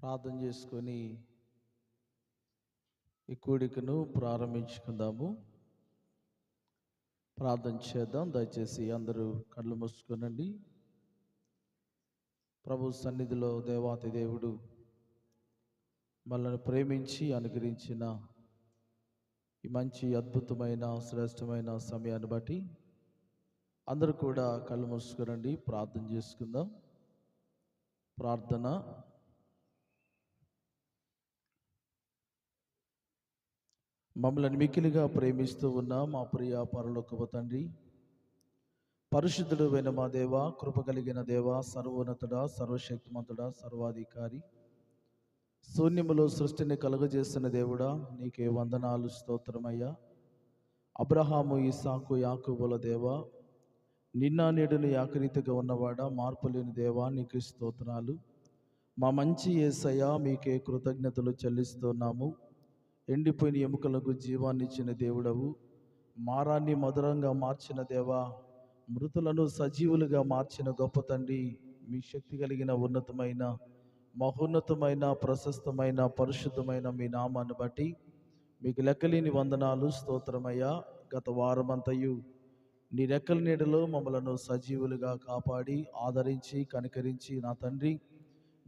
ప్రార్థన చేసుకొని ఈ కూడికను ప్రారంభించుకుందాము. ప్రార్థన చేద్దాం. దయచేసి అందరూ కళ్ళు మూసుకునండి. ప్రభు సన్నిధిలో దేవాతి దేవుడు మనల్ని ప్రేమించి అనుగ్రహించిన ఈ మంచి అద్భుతమైన శ్రేష్టమైన సమయాన్ని బట్టి అందరూ కూడా కళ్ళు మూసుకురండి ప్రార్థన చేసుకుందాం. ప్రార్థన మమ్మల్ని మికిలిగా ప్రేమిస్తూ ఉన్న మా ప్రియ పరలోకపు తండ్రి పరిశుద్ధుడు అయిన మా దేవ కృప కలిగిన దేవ సర్వోన్నతుడ సర్వశక్తిమంతుడ సర్వాధికారి శూన్యములో సృష్టిని కలుగజేసిన దేవుడా నీకే వందనాలు స్తోత్రమయ్యా. అబ్రహాము ఇసాకు యాకుబుల దేవ నిన్న నేడును యాకరీతిగా ఉన్నవాడా మార్పు లేని దేవా నీకు స్తోత్రాలు. మా మంచి ఏసయ్యా మీకే కృతజ్ఞతలు చెల్లిస్తున్నాము. ఎండిపోయిన ఎముకలకు జీవాన్ని ఇచ్చిన దేవుడవు. మారాన్ని మధురంగా మార్చిన దేవా మృతులను సజీవులుగా మార్చిన గొప్ప తండ్రి మీ శక్తి కలిగిన ఉన్నతమైన మహోన్నతమైన ప్రశస్తమైన పరిశుద్ధమైన మీ నామాన్ని బట్టి మీకు లెక్కలేని వందనాలు స్తోత్రమయ్యా గత వారమంతయు. నీ రెక్కల నీడలో మమ్మలను సజీవులుగా కాపాడి ఆదరించి కనికరించి నా తండ్రి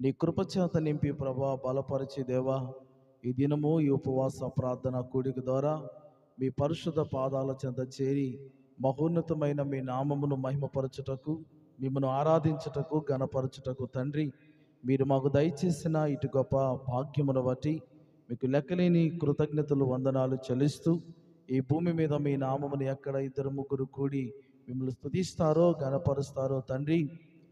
నీ కృపచేత నింపి ప్రభా బలపరిచి దేవా ఈ దినము ఈ ఉపవాస ప్రార్థన కూడిక ద్వారా మీ పరిశుద్ధ పాదాల చెంత చేరి మహోన్నతమైన మీ నామమును మహిమపరచుటకు మిమ్మను ఆరాధించుటకు గణపరచుటకు తండ్రి మీరు మాకు దయచేసిన ఇటు గొప్ప భాగ్యమును బట్టి మీకు లెక్కలేని కృతజ్ఞతలు వందనాలు చెల్లిస్తూ ఈ భూమి మీద మీ నామమును ఎక్కడ ఇద్దరు ముగ్గురు కూడి మిమ్మల్ని స్తుతిస్తారో గణపరుస్తారో తండ్రి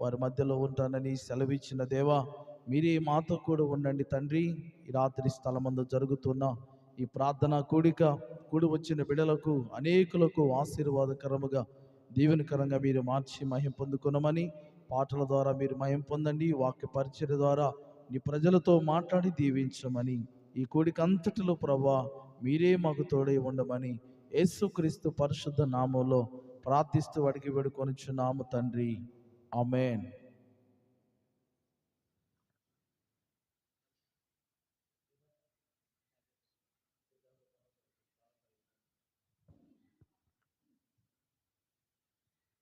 వారి మధ్యలో ఉంటానని సెలవిచ్చిన దేవా మీరే మాతో కూడా ఉండండి తండ్రి. ఈ రాత్రి స్థలమందు జరుగుతున్న ఈ ప్రార్థన కూడిక కూడి వచ్చిన బిడలకు అనేకులకు ఆశీర్వాదకరముగా దీవెనకరంగా మీరు మార్చి మహిం పొందుకునమని పాటల ద్వారా మీరు మహిం పొందండి వాక్య పరిచయ ద్వారా నీ ప్రజలతో మాట్లాడి దీవించమని ఈ కూడిక అంతటిలో ప్రభా మీరే మాకు తోడై ఉండమని యేసుక్రీస్తు పరిశుద్ధ నామంలో ప్రార్థిస్తూ అడిగి వేడుకొనిచున్నాము తండ్రి. ఆమెన్.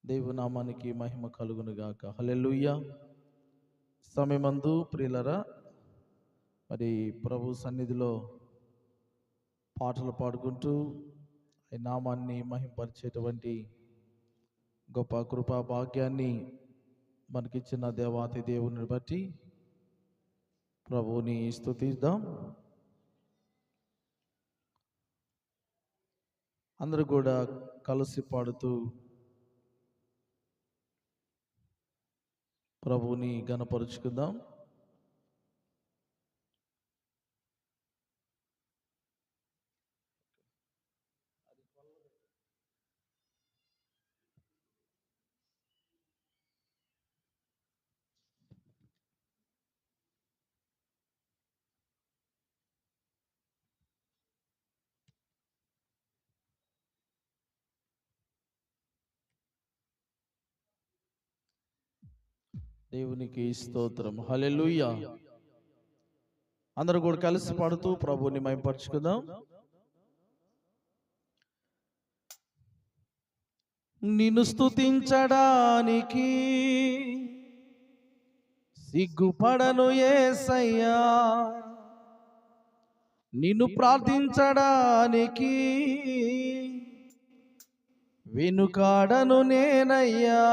దేవునామానికి మహిమ కలుగునుగాక హలెలుయ్య సమయమందు ప్రియులరా మరి ప్రభు సన్నిధిలో పాటలు పాడుకుంటూ ఈ నామాన్ని మహింపరిచేటువంటి గొప్ప కృపా భాగ్యాన్ని మనకిచ్చిన దేవాతి దేవుని బట్టి ప్రభువుని స్థుతిద్దాం అందరూ కూడా కలిసి పాడుతూ ప్రభువుని గణపరుచుకుందాం. దేవునికి స్తోత్రం. హల్లెలూయా. అందరూ కూడా కలిసి పాడుతూ ప్రభుని మైపరుచుకుందాం నిన్ను స్తుతించడానికి సిగ్గుపడను ఏసయ్యా. నిన్ను ప్రార్థించడానికి వెనుకాడను నేనయ్యా.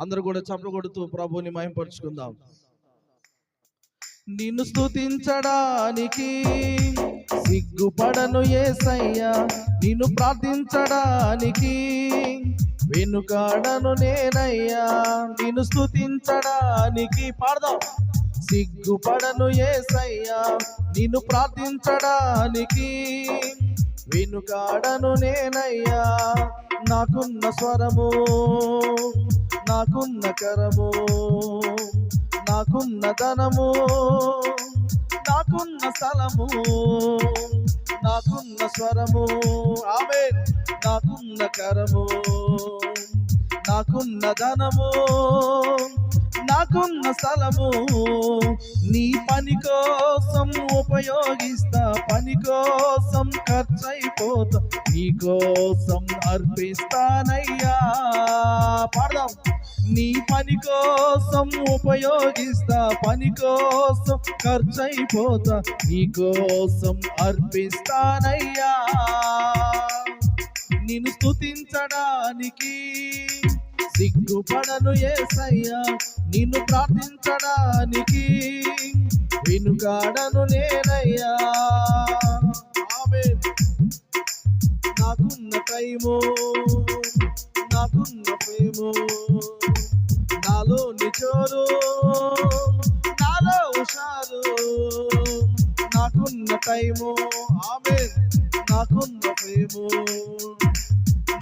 అందరూ కూడా చప్పలు ప్రభుని మయంపరుచుకుందాం నిన్ను స్తుతించడానికి సిగ్గుపడను ఏసయ్యా. నిన్ను ప్రార్థించడానికి వెనుకాడను నేనయ్యా. నిన్ను స్థుతించడానికి పాడదాం. సిగ్గుపడను ఏసయ్యా. నిన్ను ప్రార్థించడానికి వెనుకాడను నేనయ్యా. నాకున్న స్వరము నాకున్న కరము నాకున్న ధనము నాకున్న స్థలము నాకున్న స్వరము ఆమె నాకున్న కరము నాకున్న ధనము నాకున్న స్థలము నీ పనికో ఉపయోగిస్తా పని కోసం ఖర్చయిపోతా నీ కోసం అర్పిస్తానయ్యా. పాడదాం. నీ పని కోసం ఉపయోగిస్తా పని కోసం ఖర్చయిపోతా నీ కోసం అర్పిస్తానయ్యా. నిన్ను స్థుతించడానికి సిగ్గుపడను ఏసయ్యా నిన్ను ప్రార్థించడానికి వినుగాడను నేనయ్యా. ఆమేన్. నాకున్న టైము నాకున్న ప్రేము నాలో నిచోరు నాలో హుషారు నాకున్న టైము ఆమె నాకున్న ప్రేము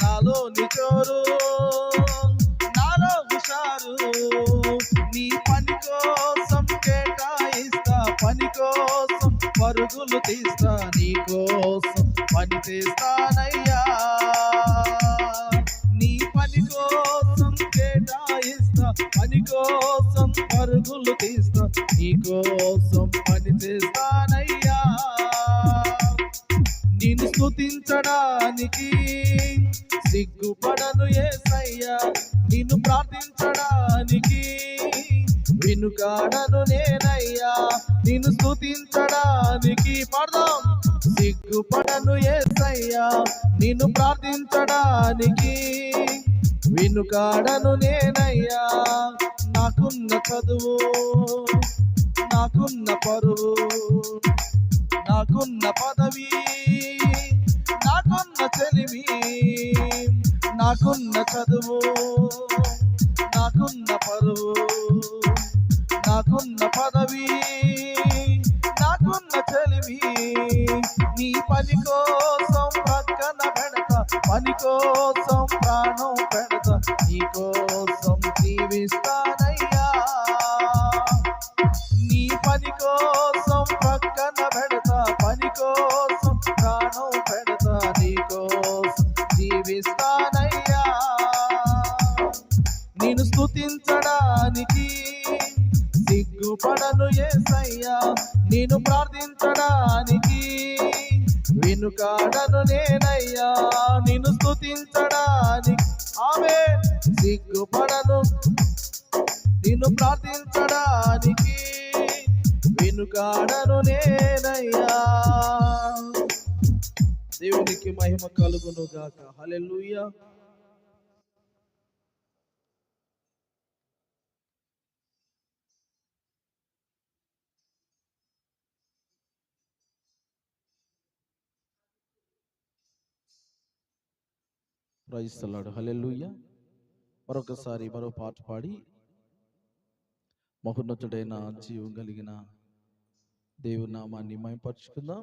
నాలో నిచోరు పరుగులు తీస్తా నీ కోసం పని చేస్తానయ్యా. నీ పని కోసం కేటాయిస్తా పని కోసం పరుగులు తీస్తా నీ కోసం పని చేస్తానయ్యా. నిన్ను స్థుతించడానికి సిగ్గుపడను ఏసయ్యా. నిన్ను ప్రార్థించడానికి వినుకాడను నేనయ్యా. నిన్ను స్థుతించడానికి పడదాం. సిగ్గుపడను ఏసయ్యా. నిన్ను ప్రార్థించడానికి వినుకాడను నేనయ్యా. నాకున్న చదువు నాకున్న పరువు నాకున్న పదవి నాకున్న చెలిమి నాకున్న చదువు నాకున్న పరువు. నాకున్న పదవి నాకున్న చెలిమి నీ పని కోసం పక్కన పెడత పని కోసం ప్రాణం పెడత నీ కోసం జీవిస్తాను. ఏసయ్యా నేను ప్రార్థించడానికి వెనుకాడను నేనయ్యా నిన్ను స్థుతించడానికి ఆమె సిగ్గుపడను. నిన్ను ప్రార్థించడానికి వెనుకాడను నేనయ్యా. దేవునికి మహిమ కలుగును గాక హలెలుయ్యా ప్రయిస్తలాడు హలెల్లుయ్య మరొకసారి మరో పాట పాడి మహోన్నతుడైన జీవం కలిగిన దేవునామాన్ని మయపరుచుకుందాం